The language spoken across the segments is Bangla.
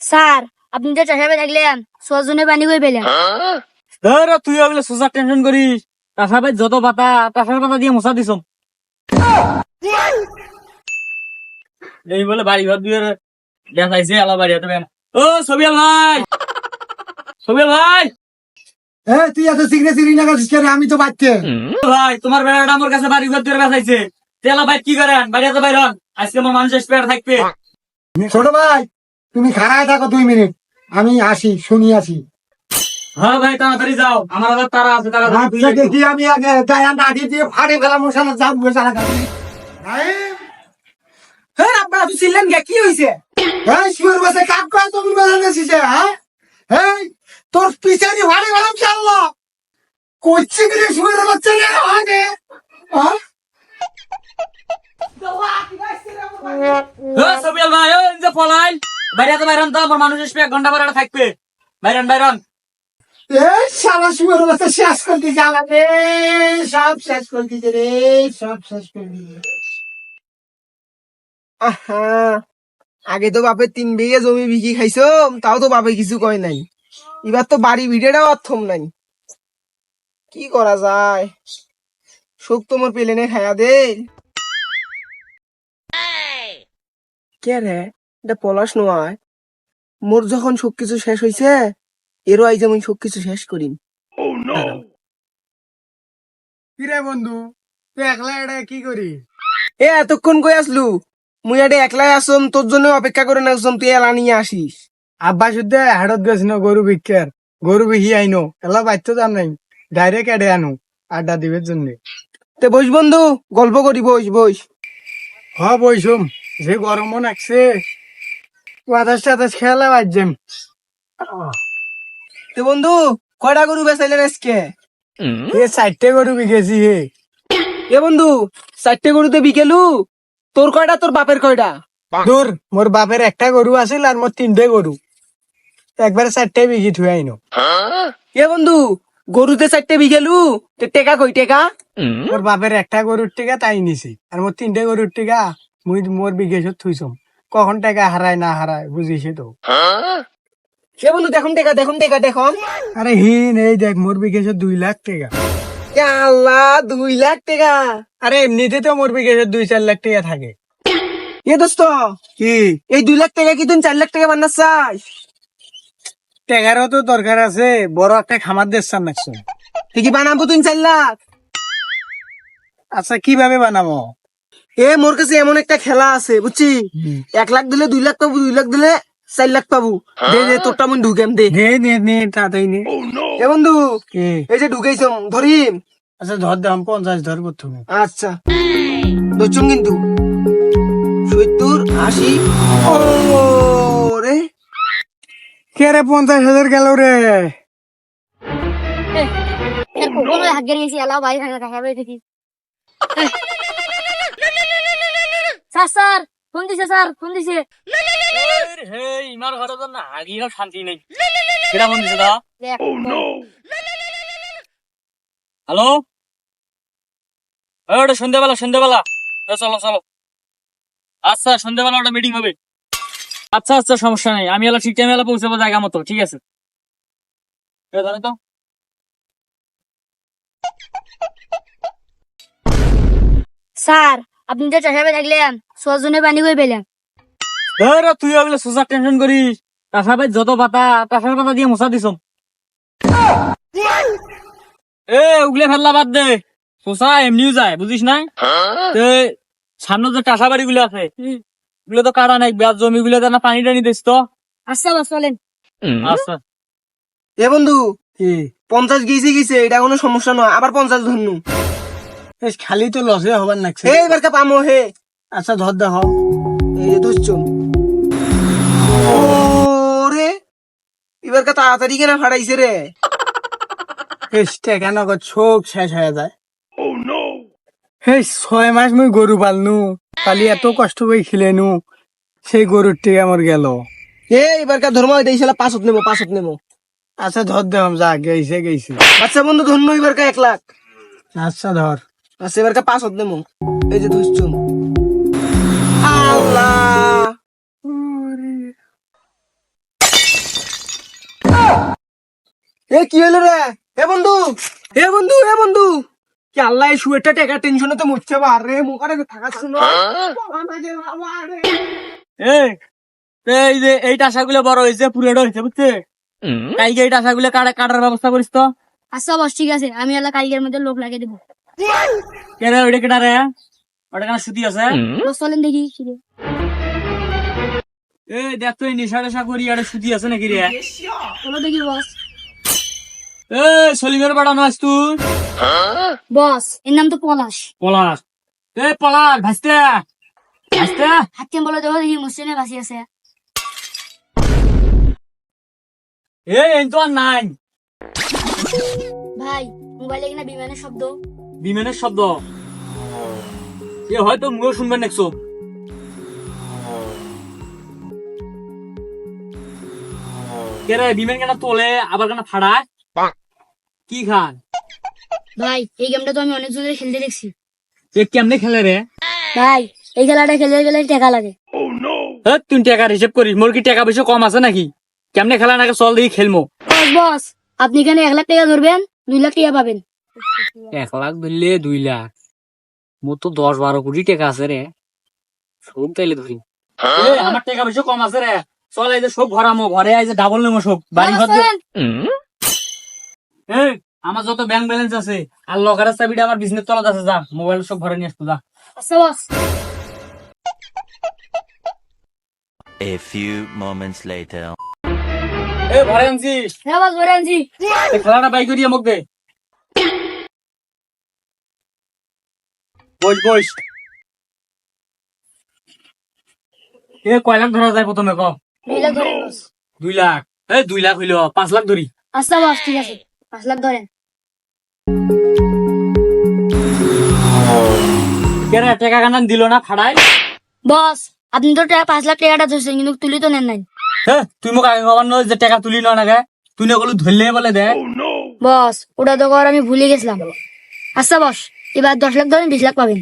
স্যার আপনি যে চাষাবে থাকলেন ছজনে পানি করে পেলেন। ধর তুই ওগুলো সোজা টেনশন করিস। ভাই যত পাতা টাকার পাতা দিয়ে মশা দিস এই বলে বাড়ি ঘর দিয়ে দেখাইছে আলা বাড়ি হাতে বেন ও সবিয়াল ভাই! সবিয়াল ভাই! এ তুই এত সিগনে সিগনি না করছিস কেন? আমি তো বাচ্চা ভাই তোমার বেড়াটা আমার কাছে বাড়ি ঘর দিয়ে বেসাইছে তেলা ভাই কি করেন? বাড়ি হাতে বাইরন আজকে আমার মানুষের স্পেয়ার থাকবে। ছোট ভাই তুমি খাড়ায় থাকো দুই মিনিট। আমি আসি শুনি আসি। হ্যাঁ ভাই তাড়াতাড়ি যাও। আমার আবার তারা আছে তারা আচ্ছা দেখি আমি আগে গায়ে নাড়ি দিয়ে ফাড়ে ফেলা মশালা যাম মশালা হ্যাঁ তুই ছিলেন গে কি? হইছে? বসে তুমি হ্যাঁ? এই তোর পিছনে ফাড়ে ফেলাম চাল্লা করছি কি রে বাচ্চা রে আগে? হ্যাঁ? সবিয়াল ভাই ও যে পলাই বাড়ি হাতে বাইরন তো আমার মানুষের স্পেয়ার ঘণ্টা পরে থাকবে। বাইরন বাইরন এই শালা শুয়ার বাচ্চা শেষ করে দিয়েছে আমাকে সব শেষ করে দিয়েছে রে সব শেষ করে দিয়েছে। আহা আগে তো বাপের তিন বিঘে জমি বিক্রি খাইছো তাও তো বাপে কিছু কয় নাই। এবার তো বাড়ি ভিড়েটাও অর্থম নাই। কি করা যায়? শোক তোমার পেলেনে খায়া দে। কে রে? এটা পলাশ নয় মোর যখন সব কিছু শেষ হইছে এরও আই যেমন সব কিছু শেষ করিম। কিরে বন্ধু? তুই একলা এটা কি করি এ এতক্ষণ কই আসলু? মুই আডে একলাই আসম তোর জন্য অপেক্ষা করে নাকছম তুই এলা নিয়ে আসিস। আব্বা শুদ্ধে হাড়ত গেছিল গরু বিক্ষার গরু বিহি আইনো এলা বাচ্চা জান নাই ডাইরেক্ট এডে আনো আড্ডা দিবের জন্য। তে বস বন্ধু গল্প করি বস বস। হ বইসুম যে গরম লাগছে বাতাস টাতাস খেলা বাজছেন তে বন্ধু কয়টা গরু বেচাইলেন আজকে? এ চারটে গরু বিকেছি হে। এ বন্ধু চারটে গরুতে বিকেলু? তোর কয়টা তোর বাপের কয়টা? দূর। মোর বাপের একটা গরু আছিল আর মোর তিনটে গরু। একবারে চারটে বিকি থুই আইনো। এ বন্ধু গরুতে চারটে বিকেলু? তে টেকা কই টেকা? মোর বাপের একটা গরুর টিকা তাই নিছি। আর মোর তিনটে গরুর টিকা মুই মোর বিকেছত থুইছম। কখন টাকা হারায় না হারায় বুঝিছে তো। এ বন্ধু দেখুন টেকা দেখুন টেকা দেখুন। আরে হিন এই দেখ মোর বিকেছত দুই লাখ টাকা। আল্লাহ দুই লাখ টাকা? আরে এমনিতে তো মোর বিকেছত দুই চার লাখ টাকা থাকে। এ দোস্ত কি? এই দুই লাখ টাকা কি তুই চার লাখ টাকা বান্না চাস টাকারও তো দরকার আছে বড় একটা খামার দেশান নাকছো তুই কি বানাবো তুই চার লাখ। আচ্ছা কীভাবে বানাবো? এ মোর কাছে এমন একটা খেলা আছে বুঝছি এক লাখ দিলে দুই লাখ পাবো দুই লাখ দিলে চার লাখ পাবো দে দে তোরটা মন ঢুকেম দে নে নে নে তাড়াতাড়ি নে এ বন্ধু এই যে ঢুকেইছম ধরিম আচ্ছা ধর দাম পঞ্চাশ ধর প্রথমে আচ্ছা ধরছুম কিন্তু সত্তর আশি ও রে কে রে পঞ্চাশ হাজার গেল রে কখনো হাত গেছি এলাও থাকা দেখি স্যার স্যার ফোন দিছে স্যার ফোন দিছে ইমার ঘরে তো না আগিও শান্তি নেই কেটা ফোন দিছে দা হ্যালো ওটা সন্ধ্যাবেলা সন্ধ্যাবেলা চলো চলো আচ্ছা সন্ধ্যাবেলা ওটা মিটিং হবে আচ্ছা আচ্ছা সমস্যা নেই আমি এলা ঠিক টাইমে এলা পৌঁছাবো জায়গা মতো ঠিক আছে তো স্যার আপনি যে চাষাবে থাকলেন ছজনে পানি করে পেলেন ধর তুই ওগুলো সোজা টেনশন করিস টাকা ভাই যত পাতা টাকার পাতা দিয়ে মশা দিস এ উগলে ফেললা বাদ দে। সোসা এমনিও যায় বুঝিস না তে সামনে যে টাকা বাড়ি গুলো আছে ওগুলো তো কাটা নাই ব্যাস জমি গুলো না পানি টানি দিস তো। আচ্ছা বাস চলেন। আচ্ছা। এ বন্ধু কি? পঞ্চাশ গেছে গেছে এটা কোনো সমস্যা নয় আবার পঞ্চাশ ধরনু। খালি তো লসে হবার নাকছে হে এবার কা পামো হে। আচ্ছা ধর দেখ। এই যে ধরছুম রে এবার কা তাড়াতাড়ি কেনা ফাড়াইছে রে। টাকা নগদ শোক শেষ হয়ে যায়। এই ছয় মাস মুই গরু পালনু। পালি এত কষ্ট করে খিলেনু। সেই গরুর টিকা আমার গেল। এ এবার কা ধর্ম দিয়েছিল পাঁচত নেব পাঁচত নেব আচ্ছা ধর দেম যা গেছে গেছে আচ্ছা বন্ধু ধন্য এবার কা এক লাখ। আচ্ছা ধর। আচ্ছা এবার পাঁচ হাত এই যে এ কি হলো রে? এ বন্ধু! এ বন্ধু এ বন্ধু! কি আল্লাহ এই শুয়েটা টেকা টেনশনে তো মরছে রে! মুখারে থাকা এই যে এই বড় হয়েছে পুরোটা হয়েছে বুঝছে কালকে এই টাসাগুলো কাটার ব্যবস্থা করিস তো। আচ্ছা বস ঠিক আছে। আমি আল্লাহ কালকের মধ্যে লোক লাগিয়ে দেবো। কে রে ওইটা কেটা রে? ওটা কেন সুতি আছে? চলেন দেখি। এই দেখ তো নেশা টেশা করি আর সুতি আছে নাকি রে? চলো দেখি বস। এই সলিমের তুই বস এর নাম তো পলাশ। পলাশ। এই পলাশ ভাসতে। ভাসতে। হাতে বলে দেখি মুসলিমে বাসি আছে। এই এই তো আর নাই। ভাই মোবাইলে কিনা বিমানের শব্দ। বিমানের শব্দ। এ হয়তো মুখে শুনবেন নেক্সো কে রে বিমান কেন তোলে আবার কেন ফাড়ায় কি খান ভাই এই গেমটা তো আমি অনেক জনের খেলতে দেখছি। এ কেমনে খেলে রে? ভাই এই খেলাটা খেলতে গেলে টাকা লাগে। এ, তুই টাকার হিসেব করিস মোর কি টাকা পয়সা কম আছে নাকি? কেমনে খেলা নাকি চল দেখি খেলমো। বস বস আপনি এখানে এক লাখ টাকা ধরবেন? দুই লাখ টাকা পাবেন। এক লাখ ধরলে দুই লাখ। মোর তো দশ বারো কোটি টাকা আছে রে। সব তাইলে ধরি। আমার টাকা পয়সা কম আছে রে। চল এই যে সব ভরামো ঘরে এই যে ডাবল নেব সব বাড়ি ঘর এই আমার যত ব্যাংক ব্যালেন্স আছে আর লকারের চাবিটা আমার বিজনেস তলাতে আছে যা মোবাইল সব ভরে নিয়ে আসতো যা। আচ্ছা বস। A few moments later. এ ভরে আনছি হ্যাঁ বস আনছি। খেলাটা বাই করিয়ে মুখ দে। বস বস। এ কয় লাখ ধরা যায় প্রথমে ক? দুই লাখ এই দুই লাখ। হইল পাঁচ লাখ ধরি। আচ্ছা বস ঠিক আছে। পাঁচ লাখ ধরেন। কেন টাকা কানান দিল না ফাড়াই বস আপনি তো টাকা পাঁচ লাখ টাকাটা ধরছেন কিন্তু তুলি তো নেন নাই। হ্যাঁ তুই মোক আগে খবর নয় যে টাকা তুলি না নাগে তুই না গেলু ধরলে বলে দে। বস ওটা তো কর আমি ভুলে গেছিলাম। আচ্ছা বস। এবার দশ লাখ ধরেন বিশ লাখ পাবেন।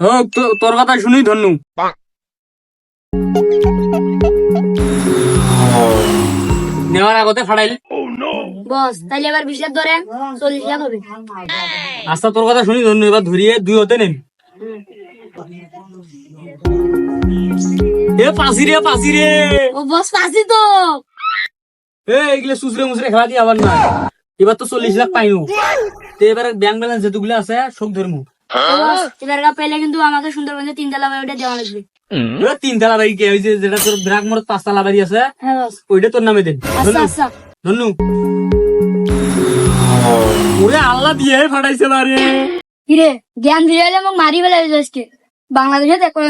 হোক তোর কথা শুনি ধন্যু। নেওয়ার আগতে ফাড়াইলে। বস তাইলে এবার বিশ লাখ ধরেন চল্লিশ লাখ হবে। আচ্ছা তোর কথা শুনি ধন্যু এবার ধরিয়ে দুই হতে নেন। এ পাসি রে পাসি রে। ও বস পাচ্ছি তো। এ এগুলো সুসরে মুসরে খেলা দিয়ে আবার না এবার তো চল্লিশ লাখ পাইনু। তো এবার ব্যাংক ব্যালেন্স যেটুগুলো আছে সব ধরমু। এবার পেলে কিন্তু আমাকে সুন্দরবনে তিনতলা বাড়ি ওটা দেওয়া লাগবে। তিনতলা বাড়ি কে? যে যেটা তোর ব্রাক মোড় পাঁচতলা বাড়ি আছে হ্যাঁ ওইটা তোর নামে দেন। আচ্ছা আচ্ছা। ধন্যু। ওরে আল্লাহ দিয়ে ফাটাইছে বারে কিরে জ্ঞান এলে মোক মারি ফেলে আজকে। বাংলাদেশে দেখো